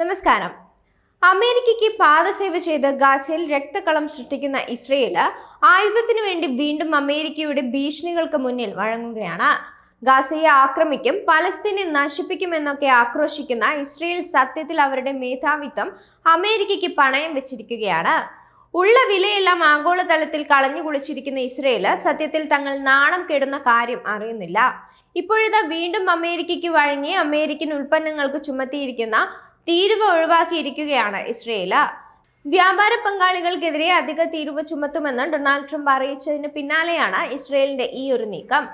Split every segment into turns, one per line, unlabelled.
നമസ്കാരം. അമേരിക്കയ്ക്ക് പാദസേവ ചെയ്ത് ഗാസയിൽ രക്തക്കളം സൃഷ്ടിക്കുന്ന ഇസ്രയേൽ ആയുധത്തിനു വേണ്ടി വീണ്ടും അമേരിക്കയുടെ ഭീഷണികൾക്ക് മുന്നിൽ വഴങ്ങുകയാണ്. ഗാസയെ ആക്രമിക്കും പലസ്തീനെ നശിപ്പിക്കുമെന്നൊക്കെ ആക്രോശിക്കുന്ന ഇസ്രയേൽ സത്യത്തിൽ അവരുടെ മേധാവിത്വം അമേരിക്കയ്ക്ക് പണയം വെച്ചിരിക്കുകയാണ്. ഉള്ള വിലയെല്ലാം ആഗോളതലത്തിൽ കളഞ്ഞു കുളിച്ചിരിക്കുന്ന ഇസ്രയേൽ സത്യത്തിൽ തങ്ങൾ നാണം കെടുന്ന കാര്യം അറിയുന്നില്ല. ഇപ്പോഴിതാ വീണ്ടും അമേരിക്കയ്ക്ക് വഴങ്ങി അമേരിക്കൻ ഉൽപ്പന്നങ്ങൾക്ക് ചുമത്തിയിരിക്കുന്ന തീരുവ ഒഴിവാക്കിയിരിക്കുകയാണ് ഇസ്രയേല. വ്യാപാര പങ്കാളികൾക്കെതിരെ അധിക തീരുവ ചുമത്തുമെന്ന് ഡൊണാൾഡ് ട്രംപ് അറിയിച്ചതിന് പിന്നാലെയാണ് ഇസ്രയേലിന്റെ ഈ ഒരു നീക്കം.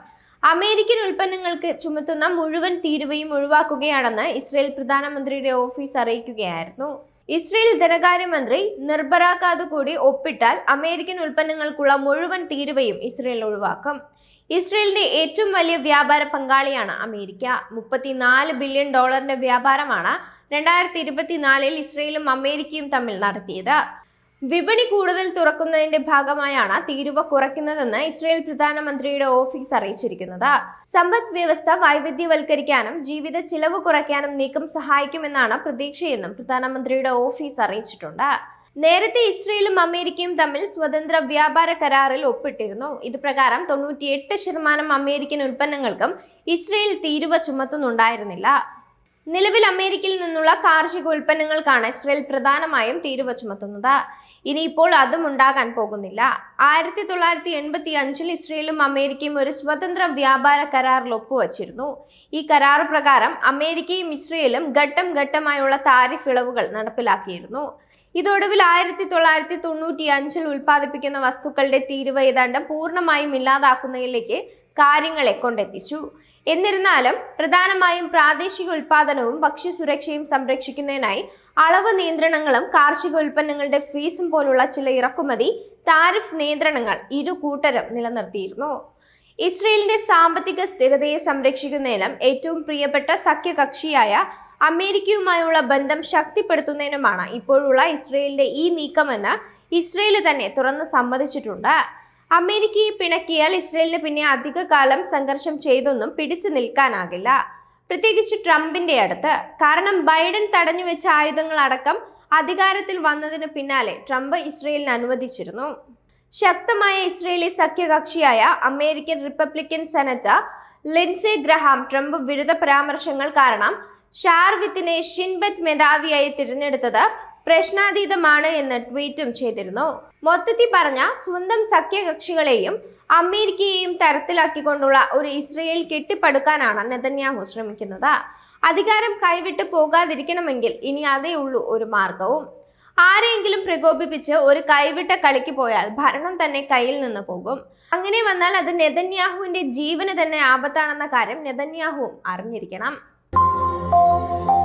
അമേരിക്കൻ ഉൽപ്പന്നങ്ങൾക്ക് ചുമത്തുന്ന മുഴുവൻ തീരുവയും ഒഴിവാക്കുകയാണെന്ന് ഇസ്രയേൽ പ്രധാനമന്ത്രിയുടെ ഓഫീസ് അറിയിക്കുകയായിരുന്നു. ഇസ്രയേൽ ധനകാര്യമന്ത്രി നിർബറാക്കാത് കൂടി ഒപ്പിട്ടാൽ അമേരിക്കൻ ഉൽപ്പന്നങ്ങൾക്കുള്ള മുഴുവൻ തീരുവയും ഇസ്രയേൽ ഒഴിവാക്കും. ഇസ്രയേലിന്റെ ഏറ്റവും വലിയ വ്യാപാര പങ്കാളിയാണ് അമേരിക്ക. മുപ്പത്തിനാല് ബില്യൺ ഡോളറിന്റെ വ്യാപാരമാണ് രണ്ടായിരത്തി ഇരുപത്തിനാലിൽ ഇസ്രയേലും അമേരിക്കയും തമ്മിൽ നടത്തിയത്. വിപണി കൂടുതൽ തുറക്കുന്നതിന്റെ ഭാഗമായാണ് തീരുവ കുറയ്ക്കുന്നതെന്ന് ഇസ്രയേൽ പ്രധാനമന്ത്രിയുടെ ഓഫീസ് അറിയിച്ചിരിക്കുന്നത്. സമ്പദ് വ്യവസ്ഥ വൈവിധ്യവൽക്കരിക്കാനും ജീവിത ചിലവ് കുറയ്ക്കാനും നീക്കം സഹായിക്കുമെന്നാണ് പ്രതീക്ഷയെന്നും പ്രധാനമന്ത്രിയുടെ ഓഫീസ് അറിയിച്ചിട്ടുണ്ട്. നേരത്തെ ഇസ്രയേലും അമേരിക്കയും തമ്മിൽ സ്വതന്ത്ര വ്യാപാര കരാറിൽ ഒപ്പിട്ടിരുന്നു. ഇത് പ്രകാരം തൊണ്ണൂറ്റിയെട്ട് ശതമാനം അമേരിക്കൻ ഉൽപ്പന്നങ്ങൾക്കും ഇസ്രയേൽ തീരുവ ചുമത്തുന്നുണ്ടായിരുന്നില്ല. നിലവിൽ അമേരിക്കയിൽ നിന്നുള്ള കാർഷിക ഉൽപ്പന്നങ്ങൾക്കാണ് ഇസ്രയേൽ പ്രധാനമായും തീരുവ ചുമത്തുന്നത്. ഇനിയിപ്പോൾ അതും ഉണ്ടാകാൻ പോകുന്നില്ല. ആയിരത്തി തൊള്ളായിരത്തി എൺപത്തി അഞ്ചിൽ ഇസ്രയേലും അമേരിക്കയും ഒരു സ്വതന്ത്ര വ്യാപാര കരാറിൽ ഒപ്പുവച്ചിരുന്നു. ഈ കരാർ പ്രകാരം അമേരിക്കയും ഇസ്രയേലും ഘട്ടം ഘട്ടമായുള്ള താരിഫ് ഇളവുകൾ നടപ്പിലാക്കിയിരുന്നു. ഇതൊടുവിൽ ആയിരത്തി തൊള്ളായിരത്തി തൊണ്ണൂറ്റി അഞ്ചിൽ ഉൽപ്പാദിപ്പിക്കുന്ന വസ്തുക്കളുടെ തീരുവ ഏതാണ്ട് പൂർണമായും ഇല്ലാതാക്കുന്നതിലേക്ക് കാര്യങ്ങളെ കൊണ്ടെത്തിച്ചു. എന്നിരുന്നാലും പ്രധാനമായും പ്രാദേശിക ഉൽപാദനവും ഭക്ഷ്യസുരക്ഷയും സംരക്ഷിക്കുന്നതിനായി അളവ് നിയന്ത്രണങ്ങളും കാർഷിക ഉൽപ്പന്നങ്ങളുടെ ഫീസും പോലുള്ള ചില ഇറക്കുമതി താരിഫ് നിയന്ത്രണങ്ങൾ ഇരു കൂട്ടരും നിലനിർത്തിയിരുന്നു. ഇസ്രയേലിന്റെ സാമ്പത്തിക സ്ഥിരതയെ സംരക്ഷിക്കുന്നതിനും ഏറ്റവും പ്രിയപ്പെട്ട സഖ്യകക്ഷിയായ അമേരിക്കയുമായുള്ള ബന്ധം ശക്തിപ്പെടുത്തുന്നതിനുമാണ് ഇപ്പോഴുള്ള ഇസ്രയേലിന്റെ ഈ നീക്കമെന്ന് ഇസ്രയേൽ തന്നെ തുറന്ന് സമ്മതിച്ചിട്ടുണ്ട്. അമേരിക്കയെ പിണക്കിയാൽ ഇസ്രയേലിന് പിന്നെ അധിക കാലം സംഘർഷം ചെയ്തൊന്നും പിടിച്ചു നിൽക്കാനാകില്ല. പ്രത്യേകിച്ച് ട്രംപിന്റെ അടുത്ത്. കാരണം ബൈഡൻ തടഞ്ഞുവെച്ച ആയുധങ്ങൾ അടക്കം അധികാരത്തിൽ വന്നതിന് പിന്നാലെ ട്രംപ് ഇസ്രയേലിന് അനുവദിച്ചിരുന്നു. ശക്തമായ Israeli സഖ്യകക്ഷിയായ American Republican senator Lindsey Graham Trump വിരുദ്ധ പരാമർശങ്ങൾ കാരണം ഷാർവിത്തിനെ ഷിൻബത്ത് മേധാവിയായി തിരഞ്ഞെടുത്തത് പ്രശ്നാതീതമാണ് എന്ന് ട്വീറ്റും ചെയ്തിരുന്നു. മൊത്തത്തിൽ പറഞ്ഞ സ്വന്തം സഖ്യകക്ഷികളെയും അമേരിക്കയെയും തരത്തിലാക്കിക്കൊണ്ടുള്ള ഒരു ഇസ്രയേൽ കെട്ടിപ്പടുക്കാനാണ് നെതന്യാഹു ശ്രമിക്കുന്നത്. അധികാരം കൈവിട്ട് പോകാതിരിക്കണമെങ്കിൽ ഇനി അതേ ഉള്ളൂ ഒരു മാർഗവും. ആരെയെങ്കിലും പ്രകോപിപ്പിച്ച് ഒരു കൈവിട്ട കളിക്ക് പോയാൽ ഭരണം തന്നെ കയ്യിൽ നിന്ന് പോകും. അങ്ങനെ വന്നാൽ അത് നെതന്യാഹുവിന്റെ ജീവന് തന്നെ ആപത്താണെന്ന കാര്യം നെതന്യാഹുവും അറിഞ്ഞിരിക്കണം. Música